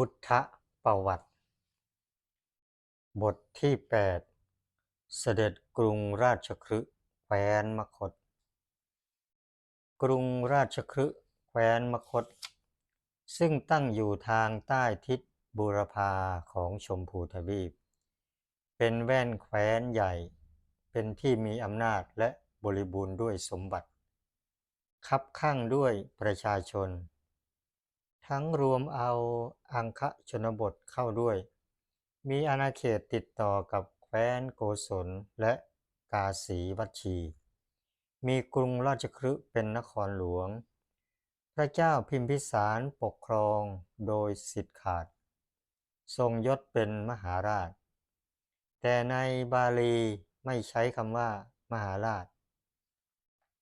พุทธประวัติ บทที่ 8 เสด็จกรุงราชคฤห์แคว้นมคธกรุงราชคฤห์แคว้นมคธซึ่งตั้งอยู่ทางใต้ทิศบูรพาของชมพูทวีป เป็นแว่นแคว้นใหญ่ เป็นที่มีอำนาจและบริบูรณ์ด้วยสมบัติ คับข้างด้วยประชาชน ทั้งรวมเอาอังคชนบทเข้าด้วย มีอาณาเขตติดต่อกับแคว้นโกศลและกาสีวัชี มีกรุงราชคฤห์เป็นนครหลวง พระเจ้าพิมพิสารปกครองโดยสิทธิ์ขาด ทรงยศเป็นมหาราช แต่ในบาลีไม่ใช้คำว่า มหาราช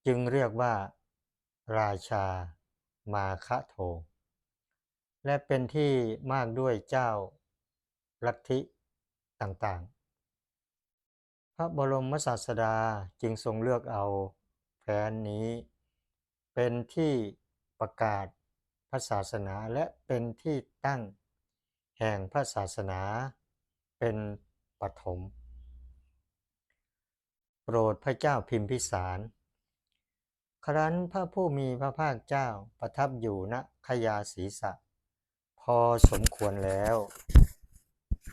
จึงเรียกว่า ราชา มาคะโท และเป็นที่มากด้วยเจ้าลัทธิต่างๆ พระบรมศาสดาจึงทรงเลือกเอาแผนนี้ เป็นที่ประกาศพระศาสนาและเป็นที่ตั้งแห่งพระศาสนาเป็นปฐมโปรดพระเจ้าพิมพิสาร ครั้นพระผู้มีพระภาคเจ้าประทับอยู่ณขยาศีสะ พอสมควรแล้ว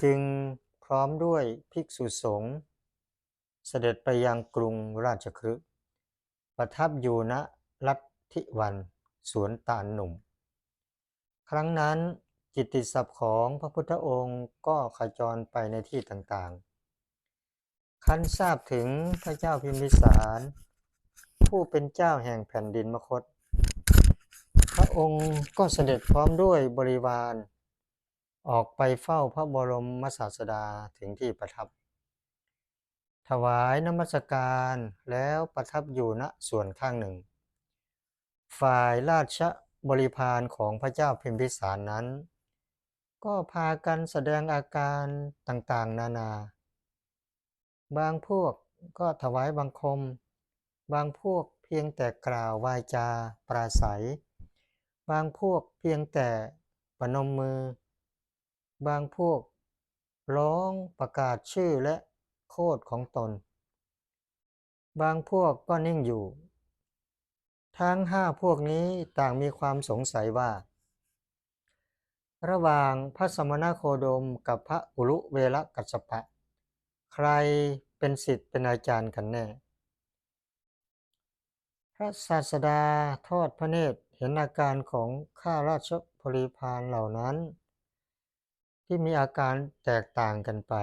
จึงพร้อมด้วยภิกษุสงฆ์เสด็จไปยังกรุงราชคฤห์ประทับอยู่ณลัทธิวันสวนตาลหนุ่ม ครั้งนั้นจิตติศัพท์ของพระพุทธองค์ก็ขจรไปในที่ต่างๆ คันทราบถึงพระเจ้าพิมพิสาร ผู้เป็นเจ้าแห่งแผ่นดินมคธ องค์ก็เสด็จพร้อมด้วยบริวาร ออกไปเฝ้าพระบรมศาสดาถึงที่ประทับ ถวายนมัสการแล้วประทับอยู่ณส่วนข้างหนึ่ง ฝ่ายราชบริพารของพระเจ้าพิมพิสารนั้น ก็พากันแสดงอาการต่างๆ นานา บางพวกก็ถวายบังคม บางพวกเพียงแต่กล่าววาจาปราศัย บางพวกเพียงแต่ประนมมือ บางพวกร้องประกาศชื่อและโคดของตน บางพวกก็นิ่งอยู่ ทั้งห้าพวกนี้ต่างมีความสงสัยว่า ระหว่างพระสมณโคดมกับพระอุรุเวลกัสสปะ ใครเป็นศิษย์เป็นอาจารย์กันแน่ พระศาสดาทอดพระเนตร ห็นอาการของข้าราชบริพารเหล่านั้น ที่มีอาการแตกต่างกันไป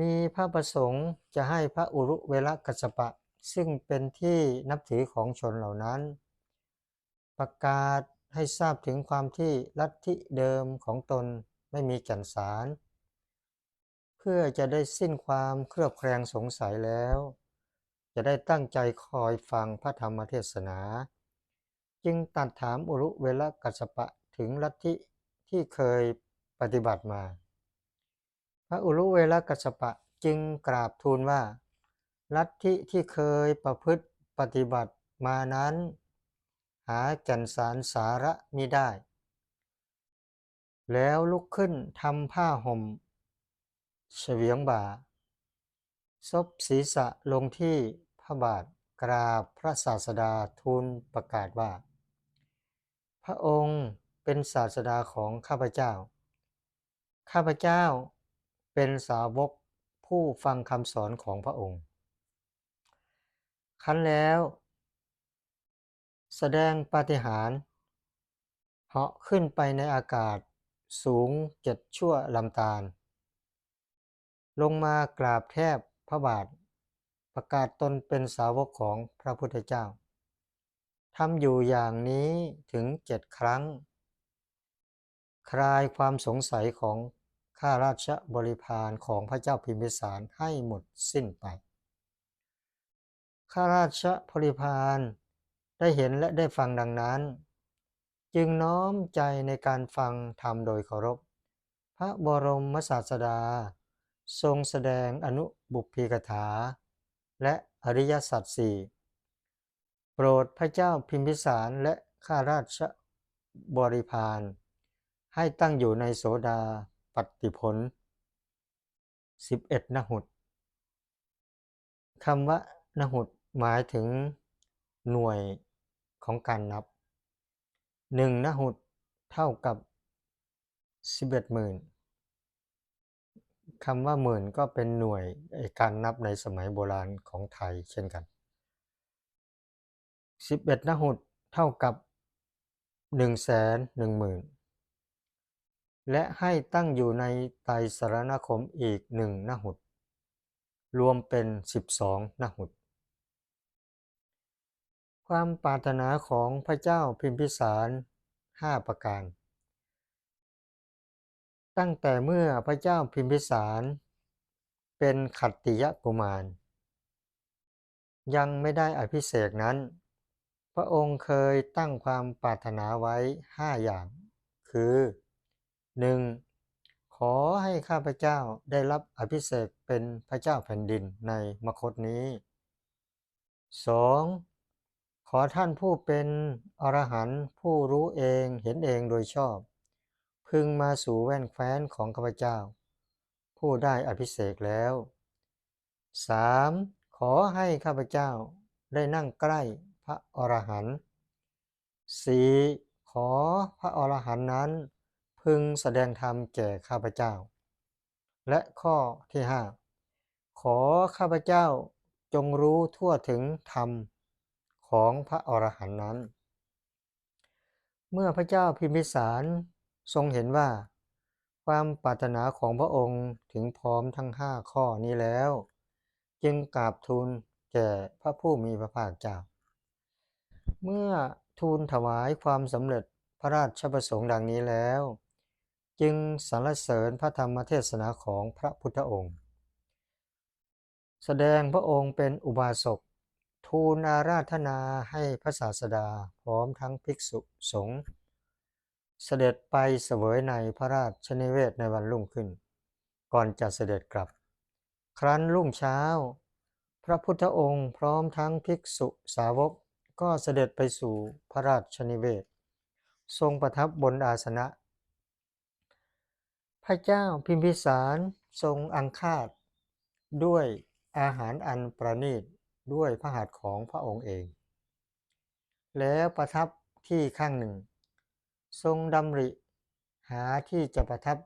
มีพระประสงค์จะให้พระอุรุเวลกัสสปะ ซึ่งเป็นที่นับถือของชนเหล่านั้น ประกาศให้ทราบถึงความที่ลัทธิเดิมของตนไม่มีแก่นสาร เพื่อจะได้สิ้นความเครือบแคลงสงสัยแล้ว จะได้ตั้งใจคอยฟังพระธรรมเทศนา จึงตัดถามอุรุเวลกัสปะถึงลัทธิที่เคยปฏิบัติมา พระอุรุเวลกัสปะจึงกราบทูลว่า ลัทธิที่เคยประพฤติปฏิบัติมานั้น หาแก่นสารสาระมิได้ แล้วลุกขึ้นทำผ้าห่มเฉวียงบ่าซบศีรษะลงที่พระบาทกราบพระศาสดาทูลประกาศว่า ระองค์เป็นศาสดาของข้าพเจ้า ข้าพเจ้าเป็นสาวกผู้ฟังคำสอนของพระองค์ ครั้นแล้ว แสดงปาฏิหาริย์เหาะขึ้นไปในอากาศสูงเจ็ดชั่วลำตาล ลงมากราบแทบพระบาท ประกาศตนเป็นสาวกของพระพุทธเจ้า ทำอยู่อย่างนี้ถึงเจ็ดครั้ง คลายความสงสัยของข้าราชบริพารของพระเจ้าพิมพิสารให้หมดสิ้นไป ข้าราชบริพารได้เห็นและได้ฟังดังนั้น จึงน้อมใจในการฟังธรรมโดยเคารพ พระบรมศาสดา ทรงแสดงอนุบุพพิกถา และอริยสัจสี่ รดพระเจ้าพิมพิสารและข้าราชบริพารให้ตั้งอยู่ในโสดาปัตติผล 11นหุตคำว่านหุตหมายถึงหน่วยของการนับ1นหุตเท่ากับ 11หมื่นคำว่าหมื่นก็เป็นหน่วยการนับในสมัยโบราณของไทยเช่นกัน 11นหุตเท่ากับ1แสน1หมื่นและให้ตั้งอยู่ในไตรสรณคมอีกหนึ่งนหุตรวมเป็น12นหุตความปรารถนาของพระเจ้าพิมพิสาร5ประการ ตั้งแต่เมื่อพระเจ้าพิมพิสารเป็นขัตติยกุมาร ยังไม่ได้อภิเษกนั้น ระองค์เคยตั้งความปรารถนาไว้ 5 อย่าง คือ 1. ขอให้ข้าพเจ้าได้รับอภิเษกเป็นพระเจ้าแผ่นดินในมคตนี้ 2. ขอท่านผู้เป็นอรหันต์ผู้รู้เองเห็นเองโดยชอบ พึงมาสู่แว่นแคว้นของข้าพเจ้า ผู้ได้อภิเษกแล้ว 3. ขอให้ข้าพเจ้าได้นั่งใกล้ ระอรหันต์ 4. ขอพระอรหันต์นั้น พึงแสดงธรรมแก่ข้าพเจ้า และข้อที่5ขอข้าพเจ้าจงรู้ทั่วถึงธรรมของพระอรหันต์นั้น เมื่อพระเจ้าพิมพิสารทรงเห็นว่า ความปรารถนาของพระองค์ถึงพร้อมทั้งห้าข้อนี้แล้ว จึงกราบทูลแก่พระผู้มีพระภาคเจ้า เมื่อทูลถวายความสำเร็จพระราชประสงค์ดังนี้แล้ว จึงสรรเสริญพระธรรมเทศนาของพระพุทธองค์ แสดงพระองค์เป็นอุบาสกทูลอาราธนาให้พระศาสดาพร้อมทั้งภิกษุสงฆ์เสด็จไปเสวยในพระราชนิเวศในวันรุ่งขึ้น ก่อนจะเสด็จกลับ ครั้นรุ่งเช้า พระพุทธองค์พร้อมทั้งภิกษุสาวก ก็เสด็จไปสู่พระราชนิเวศ ทรงประทับบนอาสนะ พระเจ้าพิมพิสารทรงอังคาดด้วยอาหารอันประณีตด้วยพระหัตถ์ของพระองค์เอง แล้วประทับที่ข้างหนึ่ง ทรงดำริหาที่จะประทับ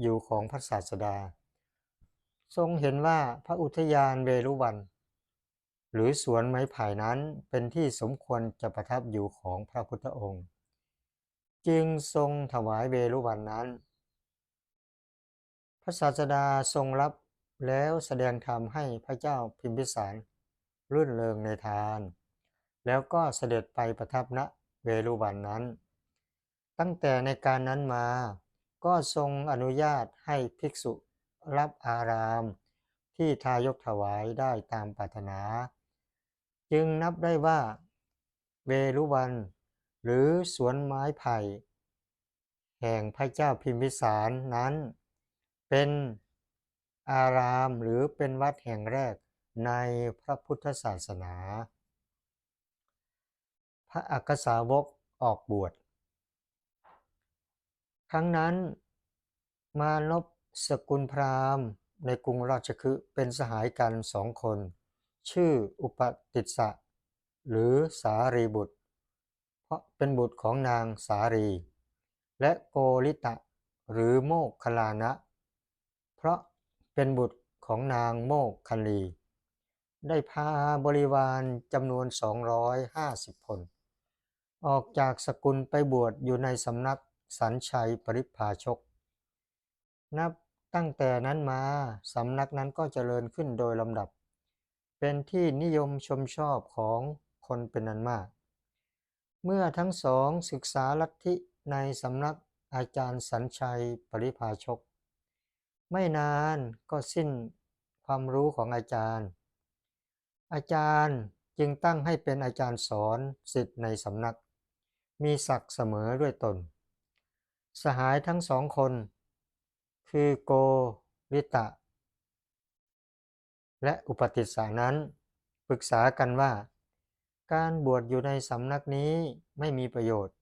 อยู่ของพระศาสดา ทรงเห็นว่าพระอุทยานเวรุวัน หรือสวนไม้ไผ่นั้นเป็นที่สมควรจะประทับอยู่ของพระพุทธองค์ จึงทรงถวายเวรุวันนั้น พระศาสดาทรงรับแล้วแสดงธรรมให้พระเจ้าพิมพิสารรื่นเริงในทาน แล้วก็เสด็จไปประทับณเวรุวันนั้น ตั้งแต่ในการนั้นมาก็ทรงอนุญาตให้ภิกษุรับอารามที่ทายกถวายได้ตามปรารถนา จึงนับได้ว่า เวรุวัน หรือสวนไม้ไผ่ แห่งพระเจ้าพิมพิสารนั้น เป็นอารามหรือเป็นวัดแห่งแรกในพระพุทธศาสนา พระอักษาวกออกบวช ครั้งนั้นมานพสกุลพราหมณ์ในกรุงราชคฤห์เป็นสหายกันสองคน ชื่ออุปติสะหรือสารีบุตร เพราะเป็นบุตรของนางสารี และโกริตะหรือโมกขลานะ เพราะเป็นบุตรของนางโมกคลี ได้พาบริวารจำนวน 250 คน ออกจากสกุลไปบวชอยู่ในสำนักสันชัยปริพาชก นับตั้งแต่นั้นมาสำนักนั้นก็เจริญขึ้นโดยลำดับ เป็นที่นิยมชมชอบของคนเป็นนันมาก เมื่อทั้งสองศึกษาลัทธิในสำนักอาจารย์สันชัยปริพาชก ไม่นานก็สิ้นความรู้ของอาจารย์ อาจารย์จึงตั้งให้เป็นอาจารย์สอนสิทธิ์ในสำนัก มีศักดิ์เสมอด้วยตน สหายทั้งสองคน คือโกริตะ และอุปติสสานั้น ปรึกษากันว่า การบวชอยู่ในสำนักนี้ไม่มีประโยชน์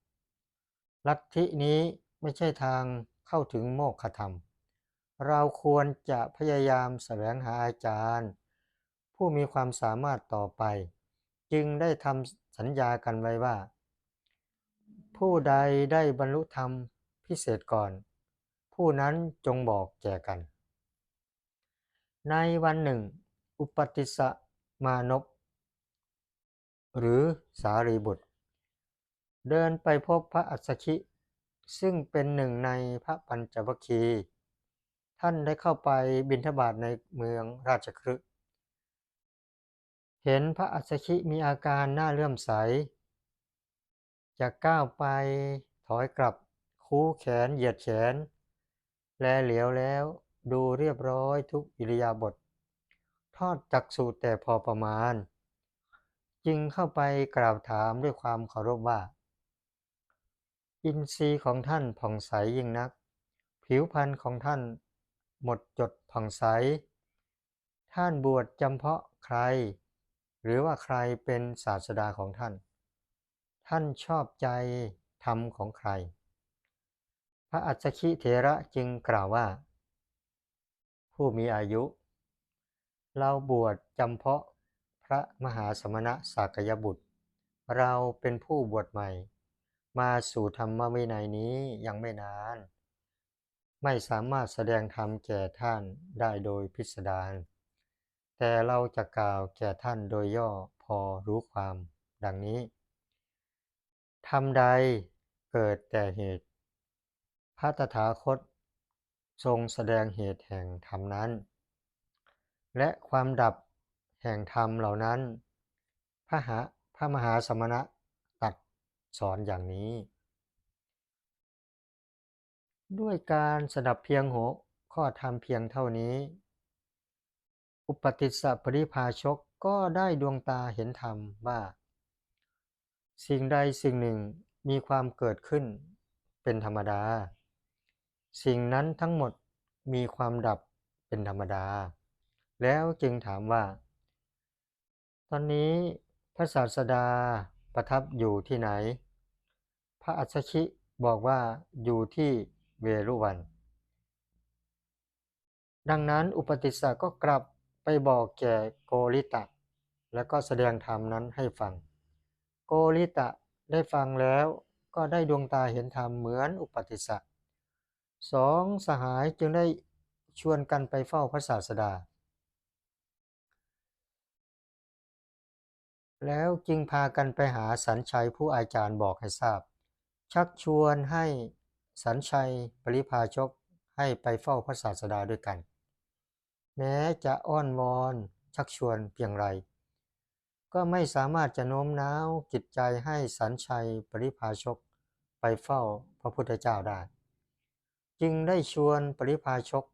ลัทธินี้ไม่ใช่ทางเข้าถึงโมกขธรรม เราควรจะพยายามแสวงหาอาจารย์ ผู้มีความสามารถต่อไป จึงได้ทำสัญญากันไว้ว่า ผู้ใดได้บรรลุธรรมพิเศษก่อน ผู้นั้นจงบอกแก่กัน ในวันหนึ่ง อุปติสมานพหรือสารีบุตร เดินไปพบพระอัสสชิ ซึ่งเป็นหนึ่งในพระปัญจวัคคีย์ท่านได้เข้าไปบิณฑบาตในเมืองราชคฤห์เห็นพระอัสสชิมีอาการหน่าเลื่อมใส จะก้าวไปถอยกลับคูแขนเหยียดแขน แลเหลียวแล้วดูเรียบร้อยทุกอิริยาบถ ทอดจักษุแต่พอประมาณ จึงเข้าไปกล่าวถามด้วยความเคารพว่า อินทรีย์ของท่านผ่องใสยิ่งนัก ผิวพรรณของท่านหมดจดผ่องใส ท่านบวชจำเพาะใคร หรือว่าใครเป็นศาสดาของท่าน ท่านชอบใจธรรมของใคร พระอัจฉคิเถระจึงกล่าวว่า ผู้มีอายุ เราบวชจำเพาะพระมหาสมณะสากยบุตร เราเป็นผู้บวชใหม่ มาสู่ธรรมวินัยนี้ยังไม่นาน ไม่สามารถแสดงธรรมแก่ท่านได้โดยพิสดารแต่เราจะกล่าวแก่ท่านโดยย่อพอรู้ความดังนี้ธรรมใดเกิดแต่เหตุ พระตถาคต ทรงแสดงเหตุแห่งธรรมนั้น และความดับแห่งธรรมเหล่านั้น พระหาพระมหาสมณะตัดสอนอย่างนี้ ด้วยการสดับเพียงหัวข้อธรรมเพียงเท่านี้ อุปติสสะปริภาชกก็ได้ดวงตาเห็นธรรมว่า สิ่งใดสิ่งหนึ่งมีความเกิดขึ้นเป็นธรรมดา สิ่งนั้นทั้งหมดมีความดับเป็นธรรมดา แล้วจึงถามว่า ตอนนี้พระศาสดาประทับอยู่ที่ไหน พระอัสชิบอกว่าอยู่ที่เวรุวัน ดังนั้นอุปติสสะก็กลับไปบอกแก่โกริตะ แล้วก็แสดงธรรมนั้นให้ฟัง โกริตะได้ฟังแล้วก็ได้ดวงตาเห็นธรรมเหมือนอุปติสสะสองสหายจึงได้ชวนกันไปเฝ้าพระศาสดา แล้วจึงพากันไปหาสันชัยผู้อาจารย์บอกให้ทราบ ชักชวนให้สันชัยปริพาชกให้ไปเฝ้าพระศาสดาด้วยกัน แม้จะอ้อนวอนชักชวนเพียงไร ก็ไม่สามารถจะโน้มน้าวจิตใจให้สันชัยปริพาชกไปเฝ้าพระพุทธเจ้าได้ จึงได้ชวนปริพาชก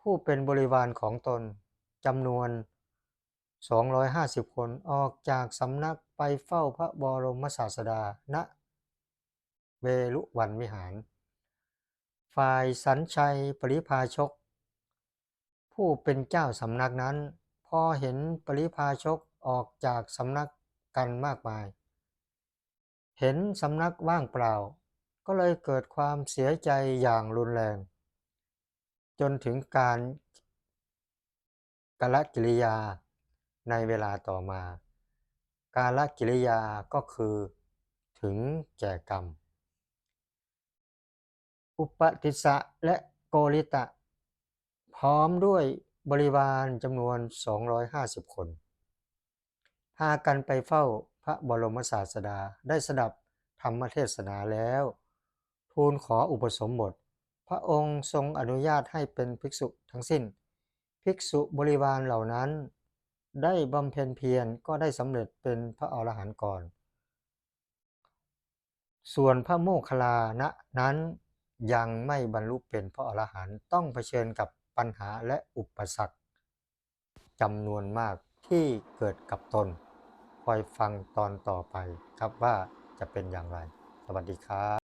ผู้เป็นบริวารของตนจำนวน 250 คนออกจากสำนักไปเฝ้าพระบรมศาสดา ณ เวลุวันวิหาร ฝ่ายสันชัยปริพาชก ผู้เป็นเจ้าสำนักนั้น พอเห็นปริพาชกออกจากสำนักกันมากมาย เห็นสำนักว่างเปล่า ก็เลยเกิดความเสียใจอย่างรุนแรง จนถึงการกลกิริยา ในเวลาต่อมา การละกิริยาก็คือ ถึงแก่กรรม อุปติสสะและโกริตะ พร้อมด้วยบริวารจำนวน 250 คน พากันไปเฝ้าพระบรมศาสดาได้สดับธรรมเทศนาแล้ว ทูลขออุปสมบท พระองค์ทรงอนุญาตให้เป็นภิกษุทั้งสิ้น ภิกษุบริวารเหล่านั้น ได้บำเพ็ญเพียรก็ได้สำเร็จเป็นพระอรหันต์ก่อน ส่วนพระโมคคัลลานะนั้นยังไม่บรรลุเป็นพระอรหันต์ต้องเผชิญกับปัญหาและอุปสรรคจำนวนมากที่เกิดกับตน คอยฟังตอนต่อไปครับว่าจะเป็นอย่างไร สวัสดีครับ